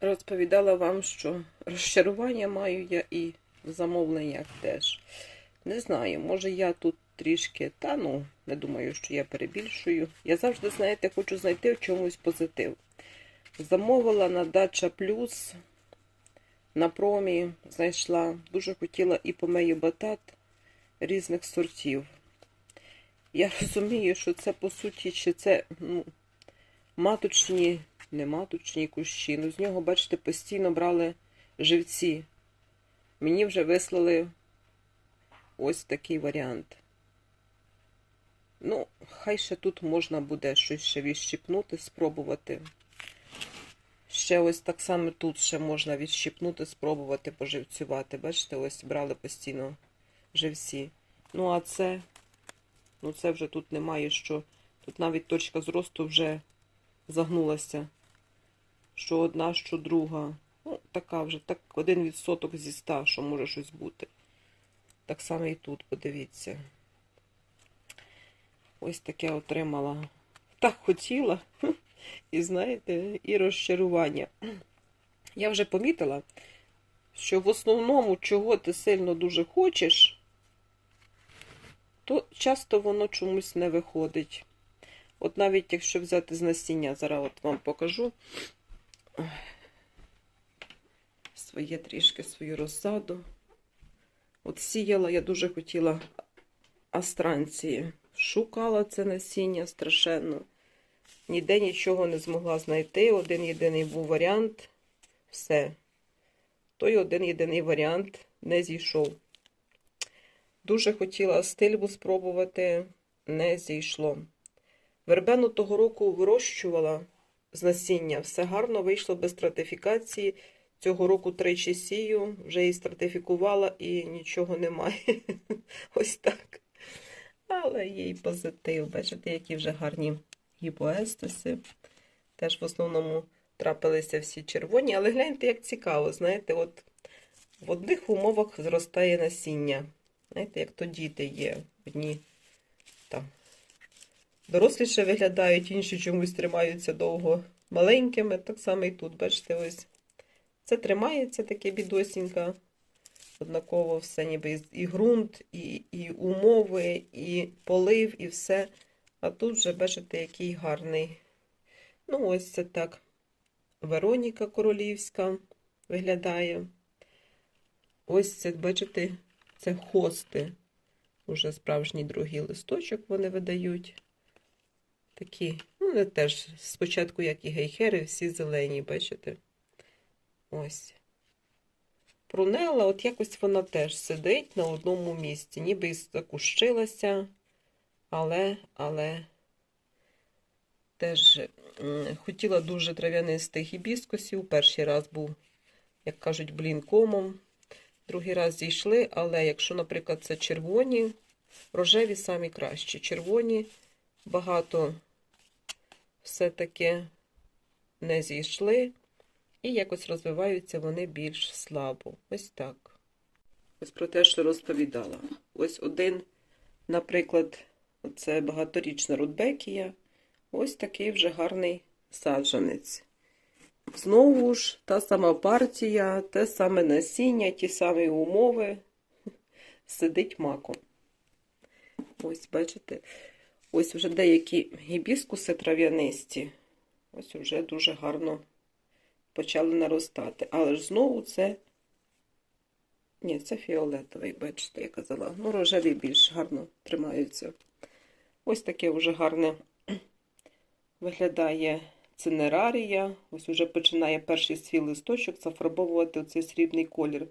розповідала вам, що розчарування маю я і в замовленнях теж. Не знаю, може я тут трішки, та ну, не думаю, що я перебільшую. Я завжди, знаєте, хочу знайти в чомусь позитив. Замовила на Дача Плюс на промі, знайшла, дуже хотіла і помею батат різних сортів. Я розумію, що це по суті, чи це ну, маточні, не маточні кущі. Ну, з нього, бачите, постійно брали живці. Мені вже вислали ось такий варіант. Ну, хай ще тут можна буде щось ще відщипнути, спробувати. Ще ось так само тут ще можна відщипнути, спробувати поживцювати. Бачите, ось брали постійно живці. Ну, а це, ну це вже тут немає що. Тут навіть точка зросту вже загнулася. Що одна, що друга. Ну, така вже, так один відсоток зі ста, що може щось бути. Так само і тут, подивіться. Ось таке отримала. Так хотіла. І знаєте, і розчарування. Я вже помітила, що в основному, чого ти сильно дуже хочеш, то часто воно чомусь не виходить. От навіть якщо взяти з насіння, зараз от вам покажу своє трішки свою розсаду. От сіяла, я дуже хотіла астранції. Шукала це насіння страшенно. Ніде нічого не змогла знайти. Один єдиний був варіант. Все. Той один єдиний варіант не зійшов. Дуже хотіла стильбу спробувати, не зійшло. Вербену того року вирощувала з насіння. Все гарно вийшло без стратифікації. Цього року тричі сію, вже її стратифікувала і нічого немає. Ось так. Але є й позитив. Бачите, які вже гарні гіпоестуси. Теж в основному трапилися всі червоні, але гляньте, як цікаво, знаєте, от в одних умовах зростає насіння. Знаєте, як то діти є. Одні доросліше виглядають, інші чомусь тримаються довго маленькими. Так само і тут, бачите, ось. Це тримається таке бідосінька. Однаково все ніби і ґрунт, і, і умови, і полив, і все. А тут вже, бачите, який гарний. Ну, ось це так. Вероніка Королівська виглядає. Ось це, бачите, це хости. Уже справжній другий листочок вони видають. Такі, ну, вони теж спочатку, як і гейхери, всі зелені, бачите? Ось. Прунела, от якось вона теж сидить на одному місці, ніби і закущилася, але, але теж хотіла дуже трав'янистих гібіскусів. Перший раз був, як кажуть, блінкомом. Другий раз зійшли, але якщо, наприклад, це червоні, рожеві самі кращі. Червоні багато все-таки не зійшли. І якось розвиваються вони більш слабо. Ось так. Ось про те, що розповідала. Ось один, наприклад, це багаторічна рудбекія. Ось такий вже гарний саджанець. Знову ж та сама партія, те саме насіння, ті самі умови. Сидить маком. Ось, бачите, ось вже деякі гібіскуси трав'янисті. Ось вже дуже гарно почали наростати. Але ж знову це. Ні, це фіолетовий, бачите, я казала. Ну, рожеві більш гарно тримаються. Ось таке вже гарне виглядає цинерарія. Ось вже починає перший свій листочок зафарбовувати оцей срібний колір.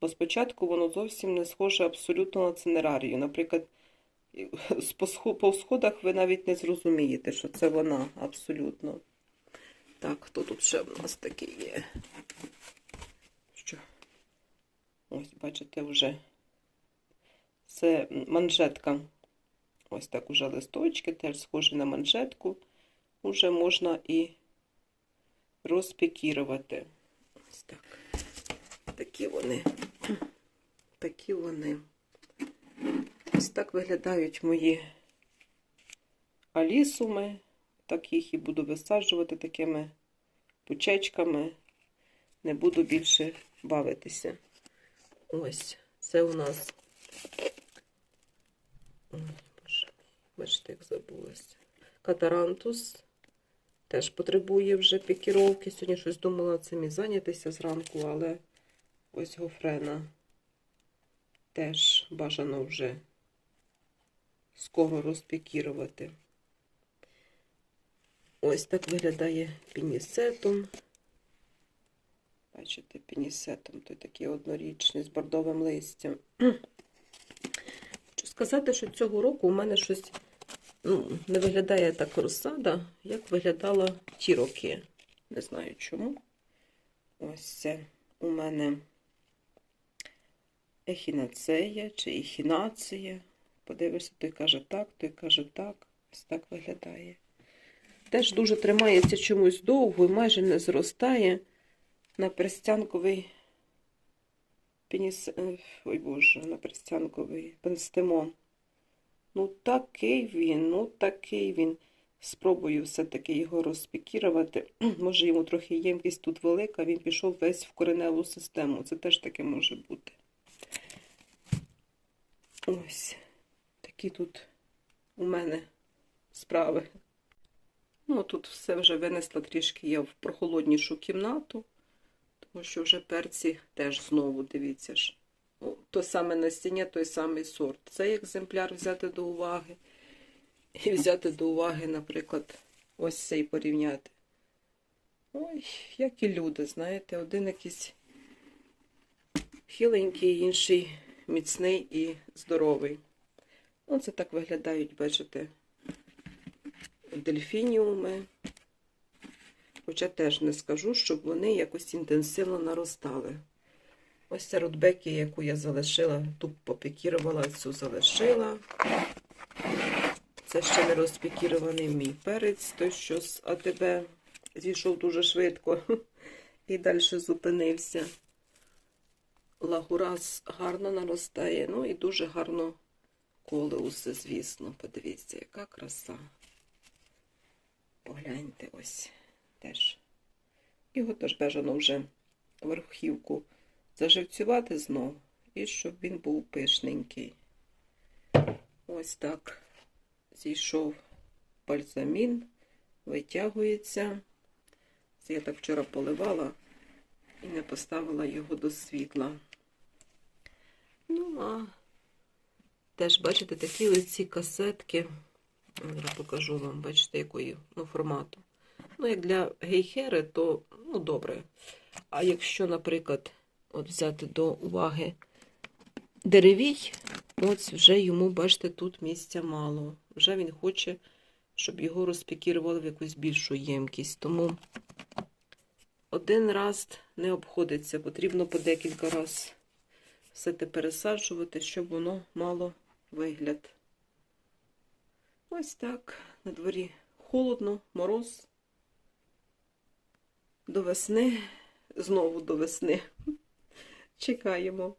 Бо спочатку воно зовсім не схоже абсолютно на цинерарію. Наприклад, по сходах ви навіть не зрозумієте, що це вона абсолютно. Так, хто тут ще в нас такий є? Що? Ось, бачите, вже це манжетка. Ось так уже листочки, теж схожі на манжетку. Уже можна і розпікірувати. Ось так. Такі вони. Такі вони. Ось так виглядають мої алісуми. Так їх і буду висаджувати такими пучечками. не буду більше бавитися. Ось, це у нас. Бачите, як забулася. Катарантус. Теж потребує вже пікіровки. Сьогодні щось думала цим зайнятися зранку, але ось гофрена теж бажано вже скоро розпікірувати. Ось так виглядає пінісетум. Бачите, пінісетум той такий однорічний з бордовим листям. Хочу сказати, що цього року у мене щось ну, не виглядає так розсада, як виглядала ті роки. Не знаю чому. Ось це у мене ехінацея чи ехінація. Подивишся, той каже так, той каже так. Ось так виглядає. Теж дуже тримається чомусь довго і майже не зростає на перстянковий пеніс... е, Ой Боже, на перстянковий пенстемон. Ну, такий він, ну такий він. Спробую все-таки його розпікірувати. Може, йому трохи ємкість тут велика, він пішов весь в кореневу систему. Це теж таке може бути. Ось такі тут у мене справи. Ну, тут все вже винесла трішки я в прохолоднішу кімнату, тому що вже перці теж знову, дивіться ж. О, то саме насіння, той самий сорт. Цей екземпляр взяти до уваги. І взяти до уваги, наприклад, ось цей порівняти. Ой, як і люди, знаєте, один якийсь хиленький, інший міцний і здоровий. Оце так виглядають, бачите, дельфініуми. Хоча теж не скажу, щоб вони якось інтенсивно наростали. Ось ця рудбеки, яку я залишила, ту попікірувала, цю залишила. Це ще не розпікірований мій перець, той, що з АТБ зійшов дуже швидко і далі зупинився. Лагурас гарно наростає, ну і дуже гарно колеуси, звісно. Подивіться, яка краса. Погляньте ось теж. Його теж бажано вже верхівку заживцювати знов, і щоб він був пишненький. Ось так зійшов бальзамін, витягується. Це я так вчора поливала і не поставила його до світла. Ну, а теж, бачите, такі оці касетки. Зараз покажу вам, бачите, якої ну, формату. Ну, як для гейхери, то ну, добре. А якщо, наприклад, от взяти до уваги деревій, ось вже йому, бачите, тут місця мало. Вже він хоче, щоб його розпікірували в якусь більшу ємкість. Тому один раз не обходиться, потрібно по декілька разів все те пересаджувати, щоб воно мало вигляд. Ось так. На дворі холодно, мороз. До весни, знову до весни. Чекаємо.